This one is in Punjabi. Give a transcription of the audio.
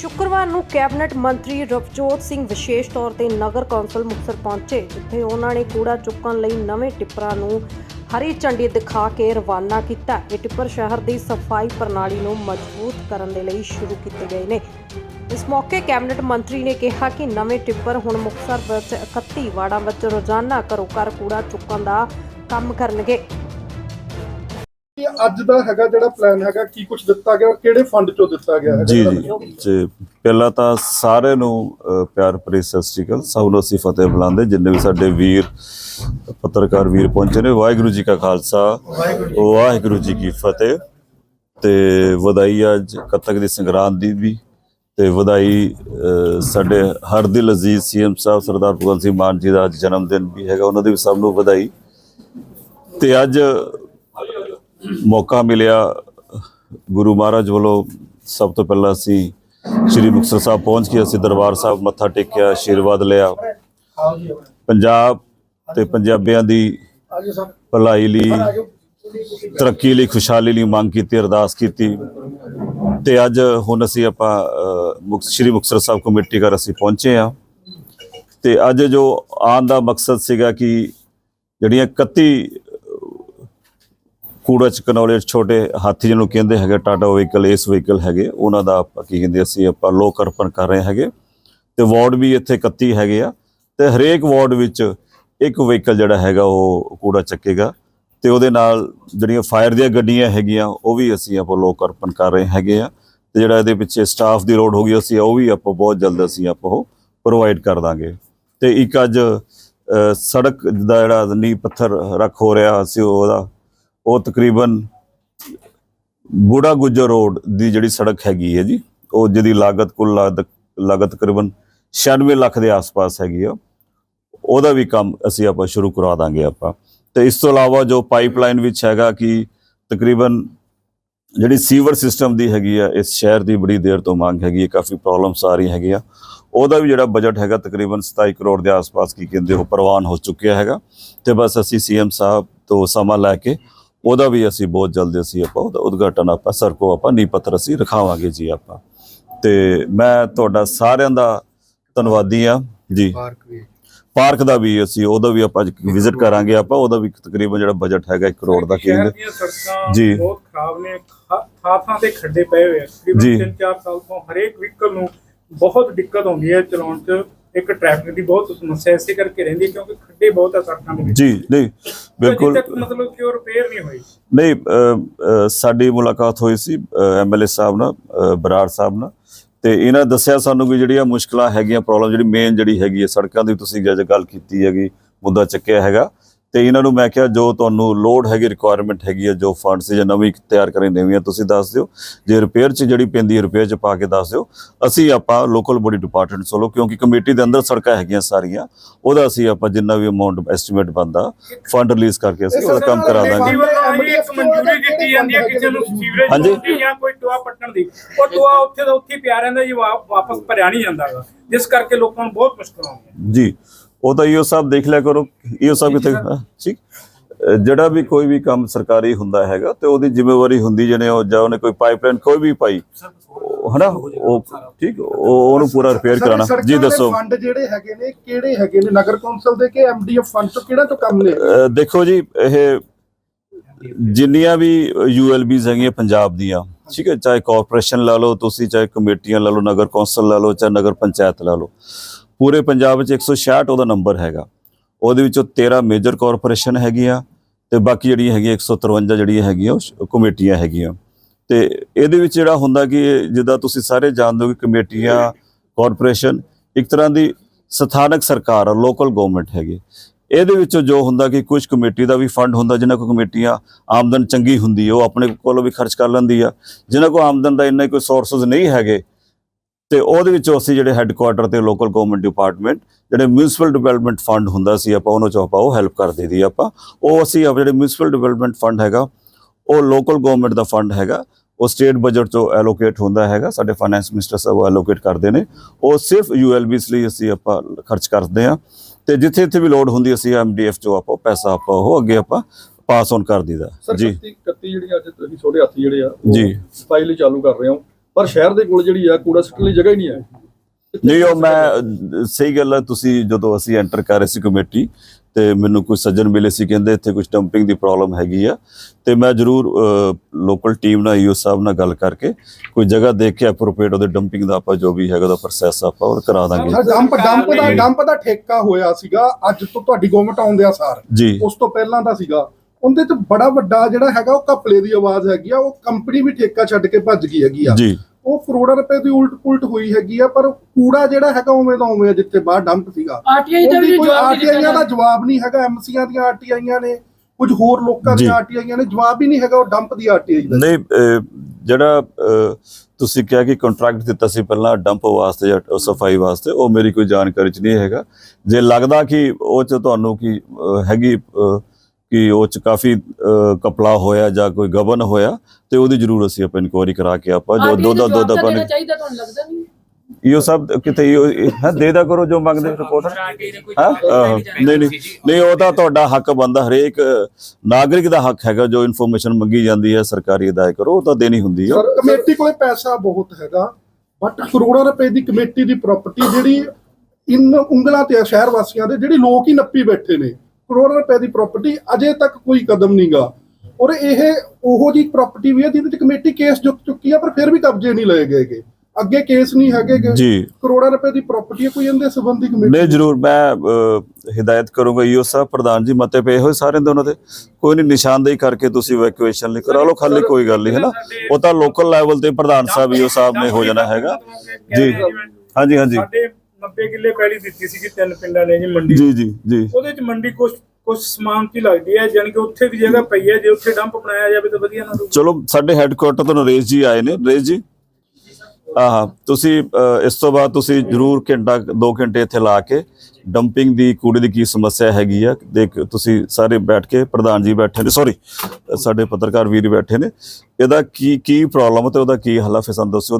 ਸ਼ੁੱਕਰਵਾਰ ਨੂੰ ਕੈਬਨਿਟ ਮੰਤਰੀ ਰਵਜੋਤ ਸਿੰਘ ਵਿਸ਼ੇਸ਼ ਤੌਰ ਤੇ ਨਗਰ ਕੌਂਸਲ ਮੁਕਤਸਰ ਪਹੁੰਚੇ, ਜਿੱਥੇ ਉਹਨਾਂ ਨੇ ਕੂੜਾ ਚੁੱਕਣ ਲਈ ਨਵੇਂ ਟਿੱਪਰਾਂ ਨੂੰ ਹਰੀ ਝੰਡੀ ਦਿਖਾ ਕੇ ਰਵਾਨਾ ਕੀਤਾ। ਇਹ ਟਿੱਪਰ ਸ਼ਹਿਰ ਦੀ ਸਫ਼ਾਈ ਪ੍ਰਣਾਲੀ ਨੂੰ ਮਜ਼ਬੂਤ ਕਰਨ ਦੇ ਲਈ ਸ਼ੁਰੂ ਕੀਤੇ ਗਏ ਨੇ। ਇਸ ਮੌਕੇ ਕੈਬਨਿਟ ਮੰਤਰੀ ਨੇ ਕਿਹਾ ਕਿ ਨਵੇਂ ਟਿੱਪਰ ਹੁਣ ਮੁਕਤਸਰ ਵਿੱਚ 31 ਵਾਰਡਾਂ ਵਿੱਚ ਰੋਜ਼ਾਨਾ ਘਰੋਂ ਘਰ ਕੂੜਾ ਚੁੱਕਣ ਦਾ ਕੰਮ ਕਰਨਗੇ। ਅੱਜ ਦਾ ਹੈਗਾ ਜਿਹੜਾ ਪਲਾਨ ਹੈਗਾ ਕੀ ਕੁਝ ਦਿੱਤਾ ਗਿਆ ਔਰ ਕਿਹੜੇ ਫੰਡ ਚੋਂ ਦਿੱਤਾ ਗਿਆ ਹੈ ਜੀ ਜੀ। ਤੇ ਪਹਿਲਾਂ ਤਾਂ ਸਾਰਿਆਂ ਨੂੰ ਪਿਆਰ ਭਰੀ ਸਤਿ ਸ਼੍ਰੀ ਅਕਾਲ। ਸਭ ਨੂੰ ਅਸੀਂ ਫਤਿਹ ਬੁਲਾਉਂਦੇ। ਜਿੰਨੇ ਵੀ ਸਾਡੇ ਵੀਰ ਪੱਤਰਕਾਰ ਵੀਰ ਪਹੁੰਚੇ ਨੇ ਵਾਹਿਗੁਰੂ ਜੀ ਕਾ ਖਾਲਸਾ। ਵਾਹਿਗੁਰੂ ਜੀ ਕੀ ਫਤਿਹ। ਤੇ ਵਧਾਈ ਅੱਜ ਕੱਤਕ ਦੀ ਸੰਗਰਾਂਦ ਦੀ ਵੀ। ਤੇ ਵਧਾਈ ਸਾਡੇ ਹਰ ਦਿਲ ਅਜ਼ੀਜ਼ ਸੀਐਮ ਸਾਹਿਬ ਸਰਦਾਰ ਭਗਵੰਤ ਸਿੰਘ ਮਾਨ ਜੀ ਦਾ ਅੱਜ ਜਨਮ ਦਿਨ ਵੀ ਹੈਗਾ। ਉਹਨਾਂ ਦੀ ਵੀ ਸਭ ਨੂੰ ਵਧਾਈ। ਤੇ ਅੱਜ ਮੌਕਾ ਮਿਲਿਆ। ਗੁਰੂ ਮਹਾਰਾਜ ਵੱਲੋਂ ਸਭ ਤੋਂ ਪਹਿਲਾਂ ਅਸੀਂ ਸ੍ਰੀ ਮੁਕਤਸਰ ਸਾਹਿਬ ਪਹੁੰਚ ਕੇ ਅਸੀਂ ਦਰਬਾਰ ਸਾਹਿਬ ਮੱਥਾ ਟੇਕਿਆ, ਆਸ਼ੀਰਵਾਦ ਲਿਆ। ਪੰਜਾਬ ਤੇ ਪੰਜਾਬੀਆਂ ਦੀ ਭਲਾਈ ਲਈ, ਤਰੱਕੀ ਲਈ, ਖੁਸ਼ਹਾਲੀ ਲਈ ਮੰਗ ਕੀਤੀ, ਅਰਦਾਸ ਕੀਤੀ। ਤੇ ਅੱਜ ਹੁਣ ਅਸੀਂ ਆਪਾਂ ਮੁਕਤ ਸ੍ਰੀ ਮੁਕਤਸਰ ਸਾਹਿਬ ਕਮੇਟੀ ਘਰ ਅਸੀਂ ਪਹੁੰਚੇ ਆ ਤੇ ਅੱਜ ਜੋ ਆਉਣ ਦਾ ਮਕਸਦ ਸੀਗਾ ਕਿ ਜਿਹੜੀਆਂ 31 ਕੂੜਾ ਚੁੱਕਣ ਵਾਲੇ ਛੋਟੇ ਹਾਥੀ ਜਿਹਨੂੰ ਕਹਿੰਦੇ ਹੈਗੇ ਟਾਟਾ ਵਹੀਕਲ, ਇਸ ਵਹੀਕਲ ਹੈਗੇ, ਉਹਨਾਂ ਦਾ ਆਪਾਂ ਕੀ ਕਹਿੰਦੇ ਅਸੀਂ ਆਪਾਂ ਲੋਕ ਅਰਪਣ ਕਰ ਰਹੇ ਹੈਗੇ। ਤੇ ਵਾਰਡ ਵੀ ਇੱਥੇ 31 ਹੈਗੇ ਆ ਤੇ ਹਰੇਕ ਵਾਰਡ ਵਿੱਚ ਇੱਕ ਵਹੀਕਲ ਜਿਹੜਾ ਹੈਗਾ ਉਹ ਕੂੜਾ ਚੱਕੇਗਾ ਤੇ ਉਹਦੇ ਨਾਲ ਜਿਹੜੀਆਂ ਫਾਇਰ ਦੀਆਂ ਗੱਡੀਆਂ ਹੈਗੀਆਂ, ਉਹ ਵੀ ਅਸੀਂ ਆਪਾਂ ਲੋਕ ਅਰਪਣ ਕਰ ਰਹੇ ਹੈਗੇ ਆ ਤੇ ਜਿਹੜਾ ਇਹਦੇ ਪਿੱਛੇ ਸਟਾਫ ਦੀ ਰੋਡ ਹੋ ਗਈ ਅਸੀਂ, ਉਹ ਵੀ ਆਪਾਂ ਬਹੁਤ ਜਲਦ ਅਸੀਂ ਆਪਾਂ ਉਹ ਪ੍ਰੋਵਾਈਡ ਕਰ ਦਾਂਗੇ। ਤੇ ਇੱਕ ਅੱਜ ਸੜਕ ਦਾ ਜਿਹੜਾ ਨੀਂਹ ਪੱਥਰ ਰੱਖ ਹੋ ਰਿਹਾ, ਅਸੀਂ ਉਹਦਾ ਉਹ ਤਕਰੀਬਨ ਬੂੜਾ ਗੁੱਜਰ ਰੋਡ ਦੀ ਜਿਹੜੀ ਸੜਕ ਹੈਗੀ ਹੈ ਜੀ, ਉਹ ਜਿਹਦੀ ਲਾਗਤ ਕੁੱਲ ਲਾਗਤ ਲਾਗਤ ਤਕਰੀਬਨ 96 ਲੱਖ ਦੇ ਆਸ-ਪਾਸ ਹੈਗੀ ਆ। ਉਹਦਾ ਵੀ ਕੰਮ ਅਸੀਂ ਆਪਾਂ ਸ਼ੁਰੂ ਕਰਵਾ ਦਾਂਗੇ ਆਪਾਂ। ਤੇ ਇਸ ਤੋਂ ਇਲਾਵਾ ਜੋ ਪਾਈਪਲਾਈਨ ਵਿੱਚ ਹੈਗਾ ਕਿ ਤਕਰੀਬਨ ਜਿਹੜੀ ਸੀਵਰ ਸਿਸਟਮ ਦੀ ਹੈਗੀ ਆ, ਇਸ ਸ਼ਹਿਰ ਦੀ ਬੜੀ ਦੇਰ ਤੋਂ ਮੰਗ ਹੈਗੀ ਹੈ ਕਾਫੀ ਪ੍ਰੋਬਲਮਸ ਆ ਰਹੀ ਹੈਗੀ ਆ ਉਹਦਾ ਵੀ ਜਿਹੜਾ ਬਜਟ ਹੈਗਾ ਤਕਰੀਬਨ 27 ਕਰੋੜ ਦੇ ਆਸ-ਪਾਸ ਕੀ ਕਹਿੰਦੇ ਉਹ ਪ੍ਰਵਾਨ ਹੋ ਚੁੱਕਿਆ ਹੈਗਾ। ਤੇ ਬਸ ਅਸੀਂ ਸੀਐਮ ਸਾਹਿਬ ਤੋਂ ਸਮਾਂ ਲੈ ਕੇ ਉਹਦਾ ਵੀ ਅਸੀਂ ਬਹੁਤ ਜਲਦੀ ਅਸੀਂ ਆਪਾਂ ਉਹਦਾ ਉਦਘਾਟਨ ਆਪਾਂ ਸਰ ਕੋ ਆਪਾਂ ਨੀਂਹ ਪੱਥਰ ਅਸੀਂ ਰਖਾਵਾਂਗੇ ਜੀ ਆਪਾਂ। ਤੇ ਮੈਂ ਤੁਹਾਡਾ ਸਾਰਿਆਂ ਦਾ ਧੰਨਵਾਦੀ ਆ ਜੀ। ਪਾਰਕ ਵੀ। ਪਾਰਕ ਦਾ ਵੀ ਅਸੀਂ ਉਹਦਾ ਵੀ ਆਪਾਂ ਵਿਜ਼ਿਟ ਕਰਾਂਗੇ ਆਪਾਂ ਉਹਦਾ ਵੀ ਤਕਰੀਬਨ ਜਿਹੜਾ ਬਜਟ ਹੈਗਾ 1 ਕਰੋੜ ਦਾ ਸੜਕਾਂ ਜੀ। ਬਹੁਤ ਖਰਾਬ ਨੇ ਥਾਂ ਥਾਂ ਤੇ ਖੱਡੇ ਪਏ ਹੋਏ ਆ। ਤਕਰੀਬਨ 3-4 ਸਾਲ ਤੋਂ ਹਰੇਕ ਵਹੀਕਲ ਨੂੰ ਬਹੁਤ ਦਿੱਕਤ ਆਉਂਦੀ ਹੈ ਚਲਾਉਣ 'ਚ। ਇੱਕ ਟ੍ਰੈਫਿਕ ਦੀ ਬਹੁਤ ਸਮੱਸਿਆ ਇਸੇ ਕਰਕੇ ਰਹਿੰਦੀ ਹੈ ਕਿਉਂਕਿ ਖੱਡੇ ਬਹੁਤ ਆ ਸੜਕਾਂ ਦੇ ਵਿੱਚ। ਜੀ ਨਹੀਂ ਬਿਲਕੁਲ। ਮਤਲਬ ਕਿ ਉਹ ਰਿਪੇਅਰ ਨਹੀਂ ਹੋਈ। ਨਹੀਂ ਸਾਡੀ ਮੁਲਾਕਾਤ ਹੋਈ ਸੀ ਐਮਐਲਏ ਸਾਹਿਬ ਨਾਲ ਬਰਾੜ ਸਾਹਿਬ ਨਾਲ। ਤੇ ਇਹਨਾਂ ਦੱਸਿਆ ਸਾਨੂੰ ਕਿ ਜਿਹੜੀਆਂ ਮੁਸ਼ਕਲਾਂ ਹੈਗੀਆਂ ਪ੍ਰੋਬਲਮ ਜਿਹੜੀ ਮੇਨ ਜਿਹੜੀ ਹੈਗੀ ਹੈ ਸੜਕਾਂ ਦੀ ਤੁਸੀਂ ਅੱਜ ਗੱਲ ਕੀਤੀ ਹੈਗੀ ਮੁੱਦਾ ਚੱਕਿਆ ਹੈਗਾ। ਤੇ ਇਹਨਾਂ ਨੂੰ ਮੈਂ ਕਿਹਾ ਜੋ ਤੁਹਾਨੂੰ ਲੋਡ ਹੈਗੀ ਰਿਕੁਆਇਰਮੈਂਟ ਹੈਗੀ ਹੈ ਜੋ ਫੰਡਸ ਜਾਂ ਨਵੀਂ ਤਿਆਰ ਕਰੇ ਨਵੀਆਂ ਤੁਸੀਂ ਦੱਸ ਦਿਓ। ਜੇ ਰਿਪੇਅਰ 'ਚ ਜਿਹੜੀ ਪੈਂਦੀ ਹੈ ਰਿਪੇਅਰ 'ਚ ਪਾ ਕੇ ਦੱਸ ਦਿਓ। ਅਸੀਂ ਆਪਾਂ ਲੋਕਲ ਬੋਡੀ ਡਿਪਾਰਟਮੈਂਟ ਸੋਲੋ ਕਿਉਂਕਿ ਕਮੇਟੀ ਦੇ ਅੰਦਰ ਸੜਕਾਂ ਹੈਗੀਆਂ ਸਾਰੀਆਂ ਉਹਦਾ ਅਸੀਂ ਆਪਾਂ ਜਿੰਨਾ ਵੀ ਅਮਾਉਂਟ ਐਸਟੀਮੇਟ ਬੰਦਾ ਫੰਡ ਰਿਲੀਜ਼ ਕਰਕੇ ਅਸੀਂ ਉਹਦਾ ਕੰਮ ਕਰਾ ਦਾਂਗੇ। ਕਮੇਟੀ ਵੱਲੋਂ ਇਹ ਇੱਕ ਮਨਜ਼ੂਰੀ ਦਿੱਤੀ ਜਾਂਦੀ ਹੈ ਕਿਸੇ ਨੂੰ ਸੀਵਰੇਜ ਹਾਂਜੀ। ਦੀ ਜਾਂ ਕੋਈ ਟੋਆ ਪੱਟਣ ਦੀ। ਉਹ ਟੋਆ ਉੱਥੇ ਦਾ ਉੱਥੇ ਹੀ ਪਿਆ ਰਹਿੰਦਾ ਜੀ ਵਾ- ਵਾਪਸ ਭਰਿਆ ਨਹੀਂ ਜਾਂਦਾਗਾ ਜਿਸ ਕਰਕੇ ਲੋਕਾਂ ਨੂੰ ਬਹੁਤ ਮੁਸ਼ਕਲ ਆਉਂਦੀ ਹੈ। ਜੀ। ਉਹ ਤਾਂ ਇਹੋ ਸਭ ਦੇਖ ਲਿਆ ਕਰੋ ਇਹੋ ਸਭ ਕਿਤੇ ਠੀਕ। ਜਿਹੜਾ ਵੀ ਕੋਈ ਵੀ ਕੰਮ ਸਰਕਾਰੀ ਹੁੰਦਾ ਹੈਗਾ ਤੇ ਉਹਦੀ ਜ਼ਿੰਮੇਵਾਰੀ ਹੁੰਦੀ ਜਿਹਨੇ ਉਹ ਜਾਂ ਉਹਨੇ ਕੋਈ ਪਾਈਪਲਾਈਨ ਕੋਈ ਵੀ ਪਾਈ ਹਨਾ ਉਹ ਠੀਕ ਉਹ ਉਹਨੂੰ ਪੂਰਾ ਰਿਪੇਅਰ ਕਰਾਣਾ ਜੀ ਦੱਸੋ। ਫੰਡ ਜਿਹੜੇ ਹੈਗੇ ਨੇ ਕਿਹੜੇ ਹੈਗੇ ਨੇ? ਨਗਰ ਕੌਂਸਲ ਦੇ ਕਿ ਐਮਡੀਐਫ ਫੰਡ ਤੋਂ ਕਿਹੜਾ ਤੋਂ ਕੰਮ ਨੇ? ਦੇਖੋ ਜੀ ਇਹ ਜਿੰਨੀਆਂ ਵੀ ਯੂਐਲਬੀਜ਼ ਹੈਗੀਆਂ ਪੰਜਾਬ ਦੀਆਂ ਠੀਕ ਹੈ ਚਾਹੇ ਕਾਰਪੋਰੇਸ਼ਨ ਲਾ ਲਓ ਤੁਸੀਂ ਚਾਹੇ ਕਮੇਟੀਆਂ ਲਾ ਲਓ ਨਗਰ ਕੌਂਸਲ ਲਾ ਲਓ ਚਾਹੇ ਨਗਰ ਪੰਚਾਇਤ ਲਾ ਲਓ ਪੂਰੇ ਪੰਜਾਬ ਵਿੱਚ 166 ਉਹਦਾ ਨੰਬਰ ਹੈਗਾ। ਉਹਦੇ ਵਿੱਚੋਂ 13 ਮੇਜਰ ਕਾਰਪੋਰੇਸ਼ਨ ਹੈਗੀਆਂ ਤੇ ਬਾਕੀ ਜਿਹੜੀਆਂ ਹੈਗੀਆਂ 153 ਜਿਹੜੀਆਂ ਹੈਗੀਆਂ, ਉਹ ਸ਼- ਕਮੇਟੀਆਂ ਹੈਗੀਆਂ। ਤੇ ਇਹਦੇ ਵਿੱਚ ਜਿਹੜਾ ਹੁੰਦਾ ਕਿ ਇਹ ਜਿੱਦਾਂ ਤੁਸੀਂ ਸਾਰੇ ਜਾਣਦੇ ਹੋ ਕਿ ਕਮੇਟੀਆਂ ਕਾਰਪੋਰੇਸ਼ਨ ਇੱਕ ਤਰ੍ਹਾਂ ਦੀ ਸਥਾਨਕ ਸਰਕਾਰ ਆ ਲੋਕਲ ਗਵਰਨਮੈਂਟ ਹੈਗੀ। ਇਹਦੇ ਵਿੱਚੋਂ ਜੋ ਹੁੰਦਾ ਕਿ ਕੁਝ ਕਮੇਟੀ ਦਾ ਵੀ ਫੰਡ ਹੁੰਦਾ ਜਿਨ੍ਹਾਂ ਕੋ ਕਮੇਟੀਆਂ ਆਮਦਨ ਚੰਗੀ ਹੁੰਦੀ ਹੈ ਉਹ ਆਪਣੇ ਕੋਲੋਂ ਵੀ ਖਰਚ ਕਰ ਲੈਂਦੀ ਆ। ਜਿਨ੍ਹਾਂ ਕੋ ਆਮਦਨ ਦਾ ਇੰਨਾ ਕੋਈ ਸੋਰਸਸ ਨਹੀਂ ਹੈਗੇ ਤੇ ਉਹਦੇ ਵਿੱਚੋਂ ਅਸੀਂ ਜਿਹੜੇ ਹੈੱਡਕੁਆਟਰ ਤੇ ਲੋਕਲ ਗਵਰਨਮੈਂਟ ਡਿਪਾਰਟਮੈਂਟ ਜਿਹੜੇ ਮਿਊਨਿਸਪਲ ਡਿਵੈਲਪਮੈਂਟ ਫੰਡ ਹੁੰਦਾ ਸੀ ਆਪਾਂ ਉਹਨਾਂ ਚੋਂ ਆਪਾਂ ਉਹ ਹੈਲਪ ਕਰ ਦੇਦੀ ਆਪਾਂ। ਉਹ ਅਸੀਂ ਆਪ ਜਿਹੜੇ ਮਿਊਨਿਸਪਲ ਡਿਵੈਲਪਮੈਂਟ ਫੰਡ ਹੈਗਾ ਉਹ ਲੋਕਲ ਗਵਰਨਮੈਂਟ ਦਾ ਫੰਡ ਹੈਗਾ ਉਹ ਸਟੇਟ ਬਜਟ ਤੋਂ ਐਲੋਕੇਟ ਹੁੰਦਾ ਹੈਗਾ ਸਾਡੇ ਫਾਈਨੈਂਸ ਮਿਨਿਸਟਰ ਸਾਹਿਬ ਉਹ ਐਲੋਕੇਟ ਕਰਦੇ ਨੇ। ਉਹ ਸਿਰਫ ਯੂਐਲਬੀਸ ਲਈ ਅਸੀਂ ਆਪਾਂ ਖਰਚ ਕਰਦੇ ਆ ਤੇ ਜਿੱਥੇ ਜਿੱਥੇ ਵੀ ਲੋਡ ਹੁੰਦੀ ਅਸੀਂ ਐਮਡੀਐਫ ਚੋਂ ਆਪਾਂ ਪੈਸਾ ਆਪਾਂ ਉਹ ਅੱਗੇ ਆਪਾਂ ਪਾਸ ਔਨ ਕਰ ਦਈਦਾ ਜੀ। 31 31 ਜਿਹੜੀ ਅੱਜ ਤੁਸੀਂ ਛੋਟੇ ਹਾਥੀ ਜਿਹੜੇ ਆ ਜੀ। ਸਫ਼ਾਈ ਲਈ ਚਾਲੂ ਕਰ ਰਹੇ ਹੋ। ਪਰ ਸ਼ਹਿਰ ਦੇ ਕੋਲ ਜਿਹੜੀ ਆ ਕੂੜਾ ਸਿੱਟਣ ਲਈ ਜਗ੍ਹਾ ਹੀ ਨਹੀਂ ਹੈ। ਨਹੀਂ ਉਹ ਮੈਂ ਸਹੀ ਗੱਲ ਹੈ ਤੁਸੀਂ ਜਦੋਂ ਅਸੀਂ ਐਂਟਰ ਕਰ ਰਹੇ ਸੀ ਕਮੇਟੀ ਤੇ ਮੈਨੂੰ ਕੁਝ ਸੱਜਣ ਮਿਲੇ ਸੀ ਕਹਿੰਦੇ ਇੱਥੇ ਕੁਝ ਡੰਪਿੰਗ ਦੀ ਪ੍ਰੋਬਲਮ ਹੈਗੀ ਆ। ਤੇ ਮੈਂ ਜ਼ਰੂਰ ਲੋਕਲ ਟੀਮ ਨਾਲ ਈਓ ਸਾਹਿਬ ਨਾਲ ਗੱਲ ਕਰਕੇ ਕੋਈ ਜਗ੍ਹਾ ਦੇਖ ਕੇ ਐਪਰੋਪ੍ਰੀਏਟ ਉਹਦੇ ਡੰਪਿੰਗ ਦਾ ਆਪਾਂ ਜੋ ਵੀ ਹੈਗਾ ਉਹਦਾ ਪ੍ਰੋਸੈਸ ਆਪਾਂ ਉਹ ਕਰਾ ਦਾਂਗੇ। ਡੰਪ ਡੰਪ ਦਾ ਡੰਪ ਦਾ ਠੇਕਾ ਹੋਇਆ ਸੀਗਾ ਅੱਜ ਤੋਂ ਤੁਹਾਡੀ ਗਵਰਨਮੈਂਟ ਆਉਂਦਿਆਂ ਸਾਰ। ਉਸ ਤੋਂ ਪਹਿਲਾਂ ਦਾ ਸੀਗਾ। ਉਹਦੇ ਤੇ ਬੜਾ ਵੱਡਾ ਜਿਹੜਾ ਹੈਗਾ ਉਹ ਘਪਲੇ ਦੀ ਆਵਾਜ਼ ਹੈਗੀ ਆ ਉਹ ਕੰਪਨੀ ਵੀ ਠੇਕਾ ਛੱਡ ਕੇ ਭੱਜ ਗਈ ਹੈਗੀ ਆ। ਜੀ। ਉਹ ਕਰੋੜਾਂ ਰੁਪਏ ਦੀ ਉਲਟ ਪੁਲਟ ਹੋਈ ਹੈਗੀ ਆ ਪਰ ਕੂੜਾ ਜਿਹੜਾ ਹੈਗਾ ਉਵੇਂ ਦਾ ਉਵੇਂ ਆ ਜਿੱਥੇ ਬਾਹਰ ਡੰਪ ਸੀਗਾ। ਆਰਟੀਆਈ ਦਾ ਉਹਦੀ ਵੀ ਕੋਈ ਜਵਾਬ ਨਹੀਂ ਆਰਟੀਆਈਆਂ ਦਾ ਜਵਾਬ ਨਹੀਂ ਹੈਗਾ ਐਮਸੀਆਂ ਦੀਆਂ ਆਰਟੀਆਈਆਂ ਨੇ ਕੁਝ ਹੋਰ ਲੋਕਾਂ। ਦੀਆਂ ਆਰਟੀਆਈਆਂ ਨੇ ਜਵਾਬ ਹੀ ਨਹੀਂ ਹੈਗਾ ਉਹ ਡੰਪ ਦੀ ਆਰਟੀਆਈ ਦਾ। ਨਹੀਂ ਜਿਹੜਾ ਤੁਸੀਂ ਕਿਹਾ ਕਿ ਕੰਟਰੈਕਟ ਦਿੱਤਾ ਸੀ ਪਹਿਲਾਂ ਡੰਪ ਵਾਸਤੇ ਜਾਂ ਸਫ਼ਾਈ ਵਾਸਤੇ ਉਹ ਮੇਰੀ ਕੋਈ ਜਾਣਕਾਰੀ ਚ ਨਹੀਂ ਹੈਗਾ। ਜੇ ਲੱਗਦਾ ਕਿ ਉਹ ਚ ਤੁਹਾਨੂੰ ਕੀ ਹੈਗੀ ਕਿ ਉਹ ਚ ਕਾਫੀ ਕਪਲਾ ਹੋਇਆ ਜਾਂ ਕੋਈ ਗਬਨ ਹੋਇਆ ਤੇ ਉਹਦੀ ਜ਼ਰੂਰ ਅਸੀਂ ਆਪਾਂ ਇਨਕੁਆਇਰੀ ਕਰਾ ਕੇ ਆਪਾਂ ਜੋ RTI ਦੋ ਦਾ ਦਾ ਦੋ ਦਾ ਜਵਾਬ ਤਾਂ ਪਾਣੀ ਚਾਹੀਦਾ ਤੁਹਾਨੂੰ ਲੱਗਦਾ ਨਹੀਂ? ਇਹੋ ਸਭ ਕਿਤੇ ਇਹੋ- ਹਾਂ ਦੇ ਦਾ ਕਰੋ ਜੋ ਮੰਗਦੇ ਰਿਪੋਰਟ ਹਾਂ? ਆਹੋ, ਨਹੀਂ ਨਹੀਂ। ਨਹੀਂ ਉਹ ਤਾਂ ਤੁਹਾਡਾ ਹੱਕ ਬੰਦਾ ਹਰੇਕ ਨਾਗਰਿਕ ਦਾ ਹੱਕ ਹੈਗਾ ਜੋ ਇਨਫੋਰਮੇਸ਼ਨ ਮੰਗੀ ਜਾਂਦੀ ਹੈ ਸਰਕਾਰੀ ਅਦਾਇ ਕਰੋ ਉਹ ਤਾਂ ਦੇਣੀ ਹੁੰਦੀ ਹੈ ਸਰ ਕਮੇਟੀ ਕੋਲੇ ਪੈਸਾ ਬਹੁਤ ਹੈਗਾ ਬਟ ਕਰੋੜਾਂ ਰੁਪਏ ਦੀ ਕਮੇਟੀ ਦੀ ਪ੍ਰਾਪਰਟੀ ਜਿਹੜੀ ਇਨ ਉਂਗਲਾਂ ਤੇ ਸ਼ਹਿਰ ਵਾਸੀਆਂ ਦੇ ਜਿਹੜੀ ਲੋਕ ਹੀ ਨੱਪੀ ਬੈਠੇ ਨੇ। ਕਰੋੜਾਂ ਰੁਪਏ ਦੀ ਪ੍ਰਾਪਰਟੀ ਅਜੇ ਤੱਕ ਕੋਈ ਕਦਮ ਨਹੀਂਗਾ ਔਰ ਇਹ ਉਹੋ ਜੀ ਪ੍ਰਾਪਰਟੀ ਵੀ ਹੈ ਜਿਹਦੇ ਤੇ ਕਮੇਟੀ ਕੇਸ ਜਿੱਤ ਚੁੱਕੀ ਆ ਪਰ ਫਿਰ ਵੀ ਕਬਜ਼ੇ ਨਹੀਂ ਲਏ ਗਏਗੇ ਅੱਗੇ ਕੇਸ ਨਹੀਂ ਹੈਗੇ। ਜੀ। ਕਰੋੜਾਂ ਰੁਪਏ ਦੀ ਪ੍ਰਾਪਰਟੀ ਹੈ ਕੋਈ ਇਹਦੇ ਸੰਬੰਧੀ ਕਮੇਟੀ ਨਹੀਂ ਜਰੂਰ ਮੈਂ ਹਿਦਾਇਤ ਕਰੂੰਗਾ ਈਓ ਸਾਹਿਬ ਪ੍ਰਧਾਨ ਜੀ ਮਤੇ ਪਏ ਹੋਏ ਸਾਰੇ ਦੇ ਉਹਨਾਂ ਦੇ। ਕੋਈ ਨਹੀਂ ਨਿਸ਼ਾਨਦੇਹੀ ਕਰਕੇ ਤੁਸੀਂ ਇਵੈਕੂਏਸ਼ਨ ਲਈ ਕਰਾ ਲਓ ਖਾਲੀ ਕੋਈ ਗੱਲ ਨਹੀਂ ਹੈ ਨਾ? ਉਹ ਤਾਂ ਲੋਕਲ ਲੈਵਲ ਤੇ ਪ੍ਰਧਾਨ ਸਾਹਿਬ ਈਓ ਸਾਹਿਬ ਨੇ ਹੋ ਜਾਣਾ ਹੈਗਾ। ਜੀ। ਹਾਂਜੀ ਹਾਂਜੀ। ਸਾਡੇ 90 ਕਿੱਲੇ ਪਹਿਲੀ ਦਿੱਤੀ ਸੀ ਜੀ ਤਿੰਨ ਪਿੰਡਾਂ ਨੇ ਜੀ ਮੰਡੀ ਜੀ ਜੀ ਜੀ। ਉਹਦੇ ਚ ਮੰਡੀ ਕੁਝ ਕੁਝ ਸਮਾਨ ਕੀ ਲੱਗਦੀ ਹੈ ਜਾਣੀ ਕਿ ਉੱਥੇ ਵੀ ਜਗ੍ਹਾ ਪਈ ਹੈ ਜੇ ਉੱਥੇ ਡੰਪ ਬਣਾਇਆ ਜਾਵੇ ਤਾਂ ਵਧੀਆ ਨਾ ਚਲੋ ਸਾਡੇ ਹੈੱਡਕੁਆਰਟਰ ਤੋਂ ਨਰੇਸ਼ ਜੀ ਆਏ ਨੇ। ਨਰੇਸ਼ ਜੀ? ਆਹ ਤੁਸੀਂ ਇਸ ਤੋਂ ਬਾਅਦ ਤੁਸੀਂ ਜਰੂਰ ਘੰਟਾ 2 ਘੰਟੇ ਇੱਥੇ ਲਾ ਕੇ ਡੰਪਿੰਗ ਦੀ ਕੂੜੇ ਦੀ ਕੀ ਸਮੱਸਿਆ ਹੈਗੀ ਆ ਦੇਖ ਤੁਸੀਂ ਸਾਰੇ ਬੈਠ ਕੇ ਪ੍ਰਧਾਨ ਜੀ ਬੈਠੇ ਨੇ ਸੌਰੀ ਸਾਡੇ ਪੱਤਰਕਾਰ ਵੀਰ ਬੈਠੇ ਨੇ। ਇਹਦਾ ਕੀ ਕੀ ਪ੍ਰੋਬਲਮ ਤੇ ਉਹਦਾ ਕੀ ਹੱਲ ਆ ਫਿਰ ਸਾਨੂੰ ਦੱਸਿਓ।